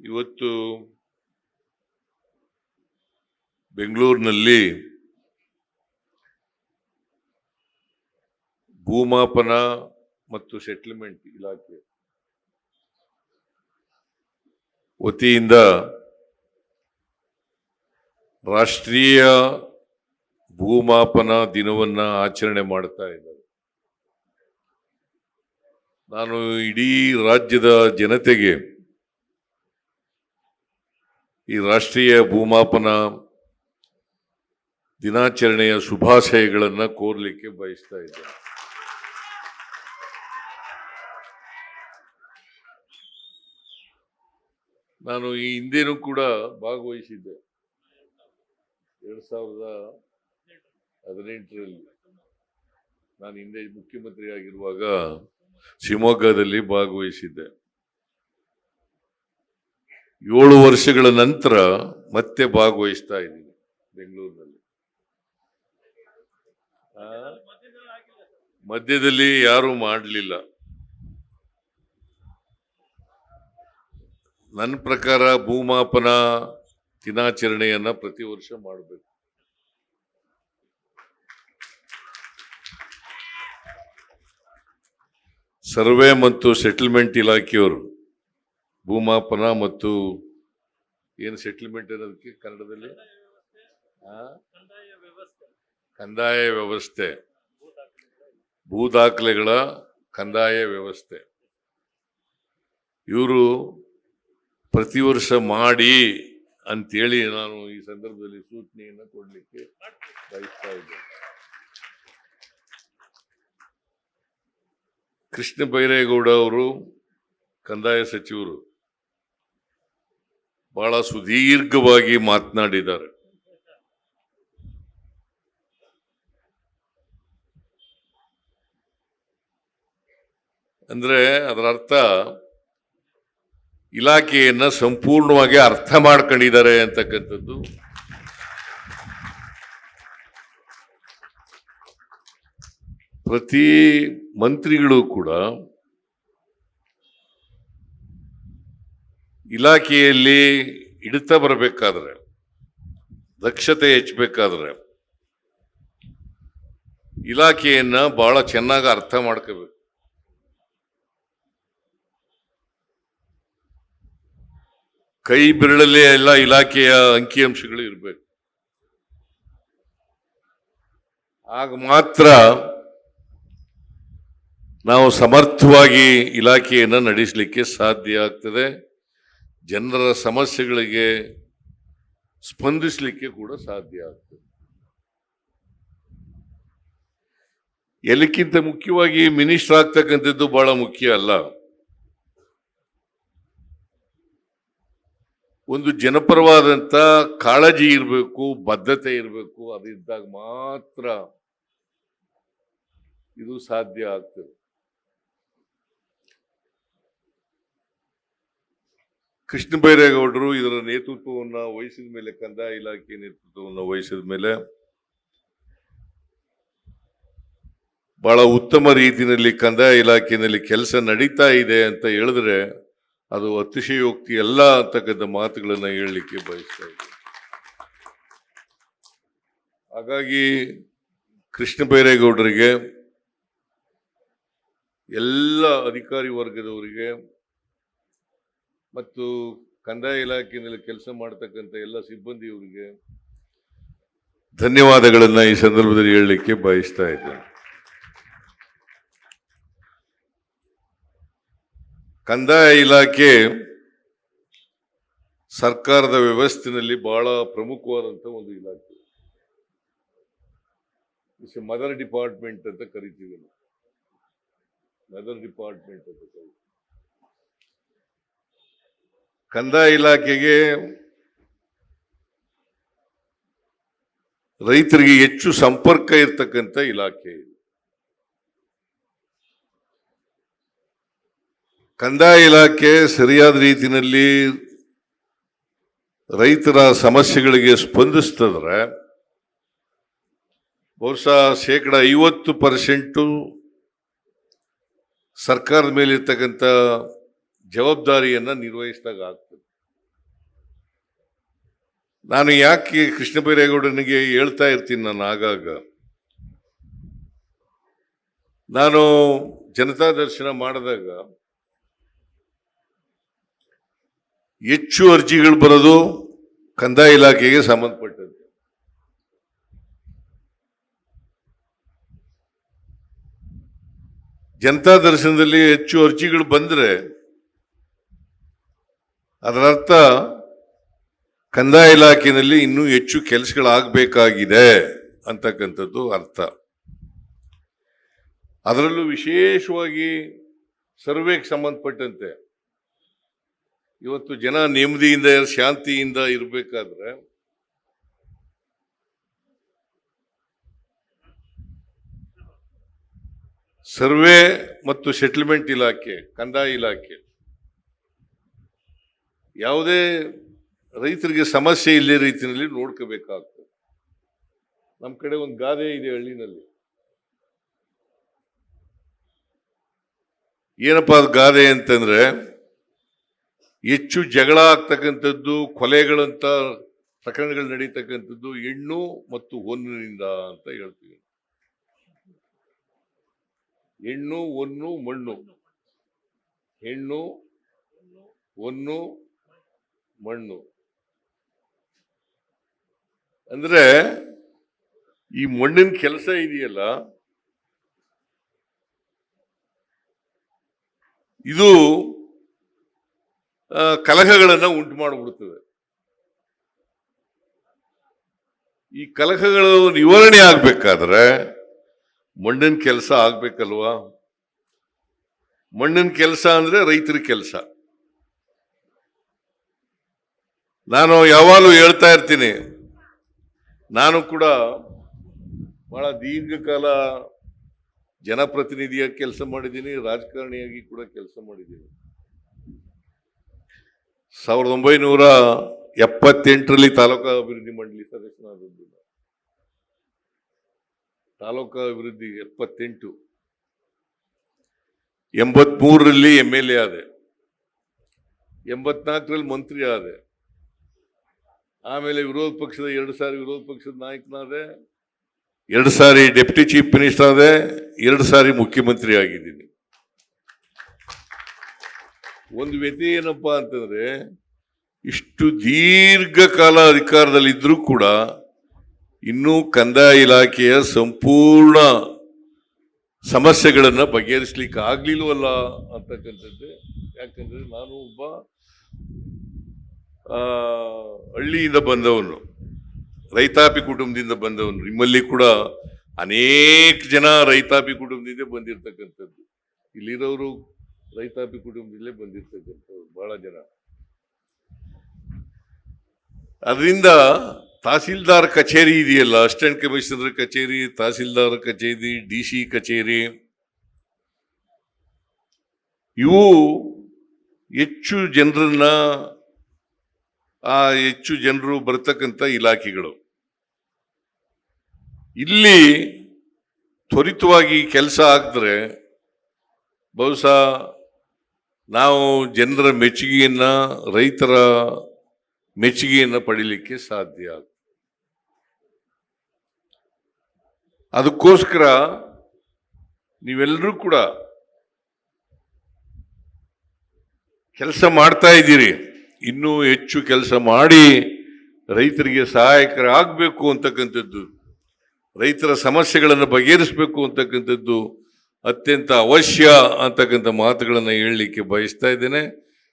ಇವತ್ತು ಬೆಂಗಳೂರಿನಲ್ಲಿ ಭೂಮಾಪನ ಮತ್ತು ಸೆಟ್ಲ್ಮೆಂಟ್ ಇಲಾಖೆ ವತಿಯಿಂದ ರಾಷ್ಟ್ರೀಯ ಭೂಮಾಪನ ದಿನವನ್ನ ಆಚರಣೆ ಮಾಡ್ತಾ ಇದ್ದಾರೆ. ನಾನು ಇಡೀ ರಾಜ್ಯದ ಜನತೆಗೆ ಈ ರಾಷ್ಟ್ರೀಯ ಭೂಮಾಪನ ದಿನಾಚರಣೆಯ ಶುಭಾಶಯಗಳನ್ನು ಕೋರ್ಲಿಕ್ಕೆ ಬಯಸ್ತಾ ಇದ್ದೇನೆ ನಾನು ಈ ಹಿಂದೆನೂ ಕೂಡ ಭಾಗವಹಿಸಿದ್ದೆ. ಎರಡ್ ಸಾವಿರದ ಹದಿನೆಂಟರಲ್ಲಿ ನಾನು ಹಿಂದೆ ಮುಖ್ಯಮಂತ್ರಿ ಆಗಿರುವಾಗ ಶಿವಮೊಗ್ಗದಲ್ಲಿ ಭಾಗವಹಿಸಿದ್ದೆ. ಏಳು ವರ್ಷಗಳ ನಂತರ ಮತ್ತೆ ಭಾಗವಹಿಸ್ತಾ ಇದ್ದೀನಿ ಬೆಂಗಳೂರಿನಲ್ಲಿ. ಮಧ್ಯದಲ್ಲಿ ಯಾರು ಮಾಡಲಿಲ್ಲ. ನನ್ನ ಪ್ರಕಾರ ಭೂಮಾಪನ ದಿನಾಚರಣೆಯನ್ನ ಪ್ರತಿ ವರ್ಷ ಮಾಡಬೇಕು. ಸರ್ವೆ ಮತ್ತು ಸೆಟಲ್ಮೆಂಟ್ ಇಲಾಖೆಯವರು ಭೂಮಾಪನ ಮತ್ತು ಏನು ಸೆಟ್ಲ್ಮೆಂಟ್ ಅನ್ನೋದಕ್ಕೆ ಕನ್ನಡದಲ್ಲಿ? ಕಂದಾಯ ವ್ಯವಸ್ಥೆ. ಭೂ ದಾಖಲೆಗಳ ಕಂದಾಯ ವ್ಯವಸ್ಥೆ. ಇವರು ಪ್ರತಿ ವರ್ಷ ಮಾಡಿ ಅಂತೇಳಿ ನಾನು ಈ ಸಂದರ್ಭದಲ್ಲಿ ಸೂಚನೆಯನ್ನು ಕೊಡಲಿಕ್ಕೆ ಬಯಸ್ತಾ ಇದ್ದೇನೆ. ಕೃಷ್ಣ ಬೈರೇಗೌಡ ಅವರು ಕಂದಾಯ ಸಚಿವರು. ಬಹಳ ಸುದೀರ್ಘವಾಗಿ ಮಾತನಾಡಿದ್ದಾರೆ. ಅಂದ್ರೆ ಅದರ ಅರ್ಥ ಇಲಾಖೆಯನ್ನು ಸಂಪೂರ್ಣವಾಗಿ ಅರ್ಥ ಮಾಡ್ಕೊಂಡಿದ್ದಾರೆ ಅಂತಕ್ಕಂಥದ್ದು. ಪ್ರತಿ ಮಂತ್ರಿಗಳು ಕೂಡ ಇಲಾಖೆಯಲ್ಲಿ ಹಿಡಿತ ಬರಬೇಕಾದ್ರೆ, ದಕ್ಷತೆ ಹೆಚ್ಚಬೇಕಾದ್ರೆ ಇಲಾಖೆಯನ್ನ ಬಹಳ ಚೆನ್ನಾಗಿ ಅರ್ಥ ಮಾಡ್ಕೋಬೇಕು. ಕೈ ಬಿರಳಲ್ಲಿ ಎಲ್ಲ ಇಲಾಖೆಯ ಅಂಕಿಅಂಶಗಳು ಇರಬೇಕು. ಆಗ ಮಾತ್ರ ನಾವು ಸಮರ್ಥವಾಗಿ ಇಲಾಖೆಯನ್ನು ನಡೆಸಲಿಕ್ಕೆ ಸಾಧ್ಯ ಆಗ್ತದೆ. ಜನರ ಸಮಸ್ಯೆಗಳಿಗೆ ಸ್ಪಂದಿಸಲಿಕ್ಕೆ ಕೂಡ ಸಾಧ್ಯ ಆಗ್ತದೆ. ಎಲ್ಲಕ್ಕಿಂತ ಮುಖ್ಯವಾಗಿ ಮಿನಿಸ್ಟರ್ ಆಗ್ತಕ್ಕಂಥದ್ದು ಬಹಳ ಮುಖ್ಯ ಅಲ್ಲ. ಒಂದು ಜನಪರವಾದಂತ ಕಾಳಜಿ ಇರಬೇಕು, ಬದ್ಧತೆ ಇರಬೇಕು ಅದಿದ್ದಾಗ ಮಾತ್ರ ಇದು ಸಾಧ್ಯ ಆಗ್ತದೆ. ಕೃಷ್ಣ ಬೈರೇಗೌಡರು ಇದರ ನೇತೃತ್ವವನ್ನು ವಹಿಸಿದ ಮೇಲೆ ಕಂದಾಯ ಇಲಾಖೆ ನೇತೃತ್ವವನ್ನು ವಹಿಸಿದ ಮೇಲೆ ಬಹಳ ಉತ್ತಮ ರೀತಿಯಲ್ಲಿ ಕಂದಾಯ ಇಲಾಖೆಯಲ್ಲಿ ಕೆಲಸ ನಡೀತಾ ಇದೆ ಅಂತ ಹೇಳಿದ್ರೆ ಅದು ಅತಿಶಯೋಕ್ತಿ ಎಲ್ಲ ಅಂತಕ್ಕಂಥ ಮಾತುಗಳನ್ನು ಹೇಳಲಿಕ್ಕೆ ಬಯಸ್ತಾ ಇದ್ದೀನಿ. ಹಾಗಾಗಿ ಕೃಷ್ಣ ಬೈರೇಗೌಡರಿಗೆ ಎಲ್ಲ ಅಧಿಕಾರಿ ವರ್ಗದವರಿಗೆ ಮತ್ತು ಕಂದಾಯ ಇಲಾಖೆಯಲ್ಲಿ ಕೆಲಸ ಮಾಡತಕ್ಕಂಥ ಎಲ್ಲ ಸಿಬ್ಬಂದಿಯವರಿಗೆ ಧನ್ಯವಾದಗಳನ್ನು ಈ ಸಂದರ್ಭದಲ್ಲಿ ಹೇಳಲಿಕ್ಕೆ ಬಯಸ್ತಾ ಇದ್ದೇನೆ. ಕಂದಾಯ ಇಲಾಖೆ ಸರ್ಕಾರದ ವ್ಯವಸ್ಥೆಯಲ್ಲಿ ಬಹಳ ಪ್ರಮುಖವಾದಂಥ ಒಂದು ಇಲಾಖೆ. ಮದರ್ ಡಿಪಾರ್ಟ್ಮೆಂಟ್ ಅಂತ ಕರಿತೀವಿ ಮದರ್ ಡಿಪಾರ್ಟ್ಮೆಂಟ್ ಅಂತ ಕರಿತೀವಿ. ಕಂದಾಯ ಇಲಾಖೆಗೆ ರೈತರಿಗೆ ಹೆಚ್ಚು ಸಂಪರ್ಕ ಇರತಕ್ಕಂಥ ಇಲಾಖೆ. ಕಂದಾಯ ಇಲಾಖೆ ಸರಿಯಾದ ರೀತಿಯಲ್ಲಿ ರೈತರ ಸಮಸ್ಯೆಗಳಿಗೆ ಸ್ಪಂದಿಸ್ತದ್ರೆ ಬಹುಶಃ ಶೇಕಡ ಐವತ್ತು ಪರ್ಸೆಂಟು ಸರ್ಕಾರದ ಮೇಲೆ ಇರ್ತಕ್ಕಂಥ ಜವಾಬ್ದಾರಿಯನ್ನ ನಿರ್ವಹಿಸಿದಾಗ ಆಗ್ತದೆ. ನಾನು ಯಾಕೆ ಕೃಷ್ಣ ಬೈರೇಗೌಡನಿಗೆ ಹೇಳ್ತಾ ಇರ್ತೀನಿ ನಾನು ಆಗಾಗ. ನಾನು ಜನತಾ ದರ್ಶನ ಮಾಡಿದಾಗ ಹೆಚ್ಚು ಅರ್ಜಿಗಳು ಬರೋದು ಕಂದಾಯ ಇಲಾಖೆಗೆ ಸಂಬಂಧಪಟ್ಟದ್ದು. ಜನತಾ ದರ್ಶನದಲ್ಲಿ ಹೆಚ್ಚು ಅರ್ಜಿಗಳು ಬಂದ್ರೆ ಅದರ ಅರ್ಥ ಕಂದಾಯ ಇಲಾಖೆಯಲ್ಲಿ ಇನ್ನೂ ಹೆಚ್ಚು ಕೆಲಸಗಳಾಗಬೇಕಾಗಿದೆ ಅಂತಕ್ಕಂಥದ್ದು ಅರ್ಥ. ಅದರಲ್ಲೂ ವಿಶೇಷವಾಗಿ ಸರ್ವೆಗೆ ಸಂಬಂಧಪಟ್ಟಂತೆ, ಇವತ್ತು ಜನ ನೆಮ್ಮದಿಯಿಂದ, ಶಾಂತಿಯಿಂದ ಇರಬೇಕಾದ್ರೆ, ಸರ್ವೆ ಮತ್ತು ಸೆಟಲ್ಮೆಂಟ್ ಇಲಾಖೆ, ಕಂದಾಯ ಇಲಾಖೆ ಯಾವುದೇ ರೈತರಿಗೆ ಸಮಸ್ಯೆ ಇಲ್ಲೇ ರೀತಿಯಲ್ಲಿ ನೋಡ್ಕೋಬೇಕಾಗ್ತದೆ. ನಮ್ಮ ಕಡೆ ಒಂದು ಗಾದೆ ಇದೆ ಹಳ್ಳಿನಲ್ಲಿ. ಏನಪ್ಪ ಅದು ಗಾದೆ ಅಂತಂದ್ರೆ ಹೆಚ್ಚು ಜಗಳ ಆಗ್ತಕ್ಕಂಥದ್ದು, ಕೊಲೆಗಳಂತ ಪ್ರಕರಣಗಳು ನಡೀತಕ್ಕಂಥದ್ದು ಹೆಣ್ಣು ಮತ್ತು ಹೊನ್ನಿನಿಂದ ಅಂತ ಹೇಳ್ತೀವಿ. ಹೆಣ್ಣು ಒನ್ನು ಮಣ್ಣು. ಹೆಣ್ಣು, ಹೊನ್ನು ಮಣ್ಣು. ಅಂದ್ರೆ ಈ ಮಣ್ಣಿನ ಕೆಲಸ ಇದೆಯಲ್ಲ? ಇದು ಕಲಹಗಳನ್ನು ಉಂಟು ಮಾಡಿಬಿಡ್ತದೆ. ಈ ಕಲಹಗಳು ನಿವಾರಣೆ ಆಗ್ಬೇಕಾದ್ರೆ ಮಣ್ಣಿನ ಕೆಲಸ ಆಗ್ಬೇಕಲ್ವಾ? ಮಣ್ಣಿನ ಕೆಲಸ ಅಂದ್ರೆ ರೈತರ ಕೆಲಸ. ನಾನು ಯಾವಾಗಲೂ ಹೇಳ್ತಾ ಇರ್ತೀನಿ. ನಾನು ಕೂಡ ಬಹಳ ದೀರ್ಘಕಾಲ ಜನಪ್ರತಿನಿಧಿಯಾಗಿ ಕೆಲಸ ಮಾಡಿದ್ದೀನಿ, ರಾಜಕಾರಣಿಯಾಗಿ ಕೂಡ ಕೆಲಸ ಮಾಡಿದ್ದೀನಿ. ಸಾವಿರದ ಒಂಬೈನೂರ ಎಪ್ಪತ್ತೆಂಟರಲ್ಲಿ ತಾಲೂಕಾ ಅಭಿವೃದ್ಧಿ ಮಂಡಳಿ ಸದಸ್ಯನಾದದ್ದು. ತಾಲೂಕಾ ಅಭಿವೃದ್ಧಿ ಎಪ್ಪತ್ತೆಂಟು. ಎಂಬತ್ಮೂರರಲ್ಲಿ ಎಂ ಎಲ್ ಎ ಆದೆ. ಎಂಬತ್ನಾಲ್ಕರಲ್ಲಿ ಮಂತ್ರಿ ಆದೆ. ಆಮೇಲೆ ವಿರೋಧ ಪಕ್ಷದ ಎರಡು ಸಾರಿ ವಿರೋಧ ಪಕ್ಷದ ನಾಯಕನಾದೆ, ಎರಡು ಸಾರಿ ಡೆಪ್ಟಿ ಚೀಫ್ ಮಿನಿಸ್ಟರ್ ಆದೆ, ಎರಡು ಸಾರಿ ಮುಖ್ಯಮಂತ್ರಿ ಆಗಿದ್ದೀನಿ. ಒಂದು ವ್ಯತಿ ಏನಪ್ಪ ಅಂತಂದರೆ, ಇಷ್ಟು ದೀರ್ಘಕಾಲ ಅಧಿಕಾರದಲ್ಲಿದ್ದರೂ ಕೂಡ ಇನ್ನೂ ಕಂದಾಯ ಇಲಾಖೆಯ ಸಂಪೂರ್ಣ ಸಮಸ್ಯೆಗಳನ್ನು ಬಗೆಹರಿಸ್ಲಿಕ್ಕೆ ಆಗಲಿಲ್ವಲ್ಲ ಅಂತಕ್ಕಂಥದ್ದು. ಯಾಕಂದರೆ ನಾನು ಒಬ್ಬ ಹಳ್ಳಿಯಿಂದ ಬಂದವನು, ರೈತಾಪಿ ಕುಟುಂಬದಿಂದ ಬಂದವನು, ನಿಮ್ಮಲ್ಲಿ ಕೂಡ ಅನೇಕ ಜನ ರೈತಾಪಿ ಕುಟುಂಬದಿಂದ ಬಂದಿರತಕ್ಕಂಥದ್ದು. ಇಲ್ಲಿರೋರು ರೈತಾಪಿ ಕುಟುಂಬದಲ್ಲೇ ಬಂದಿರ್ತಕ್ಕಂಥವ್ರು, ಬಹಳ ಜನ. ಅದರಿಂದ ತಹಸೀಲ್ದಾರ್ ಕಚೇರಿ ಇದೆಯಲ್ಲ, ಅಸಿಸ್ಟೆಂಟ್ ಕಮಿಷನರ್ ಕಚೇರಿ, ತಹಸೀಲ್ದಾರ್ ಕಚೇರಿ, ಡಿ ಸಿ ಕಚೇರಿ, ಇವು ಹೆಚ್ಚು ಜನರನ್ನ ಹೆಚ್ಚು ಜನರು ಬರ್ತಕ್ಕಂಥ ಇಲಾಖೆಗಳು ಇಲ್ಲಿ ತ್ವರಿತವಾಗಿ ಕೆಲಸ ಆಗಿದ್ರೆ ಬಹುಶಃ ನಾವು ಜನರ ಮೆಚ್ಚುಗೆಯನ್ನು, ರೈತರ ಮೆಚ್ಚುಗೆಯನ್ನು ಪಡೀಲಿಕ್ಕೆ ಸಾಧ್ಯ ಆಗ್ತದೆ. ಅದಕ್ಕೋಸ್ಕರ ನೀವೆಲ್ಲರೂ ಕೂಡ ಕೆಲಸ ಮಾಡ್ತಾ ಇದ್ದೀರಿ ಇನ್ನೂ ಹೆಚ್ಚು ಕೆಲಸ ಮಾಡಿ ರೈತರಿಗೆ ಸಹಾಯಕರಾಗಬೇಕು ಅಂತಕ್ಕಂಥದ್ದು, ರೈತರ ಸಮಸ್ಯೆಗಳನ್ನು ಬಗೆಹರಿಸಬೇಕು ಅಂತಕ್ಕಂಥದ್ದು ಅತ್ಯಂತ ಅವಶ್ಯ ಅಂತಕ್ಕಂಥ ಮಾತುಗಳನ್ನು ಹೇಳಲಿಕ್ಕೆ ಬಯಸ್ತಾ ಇದ್ದೇನೆ.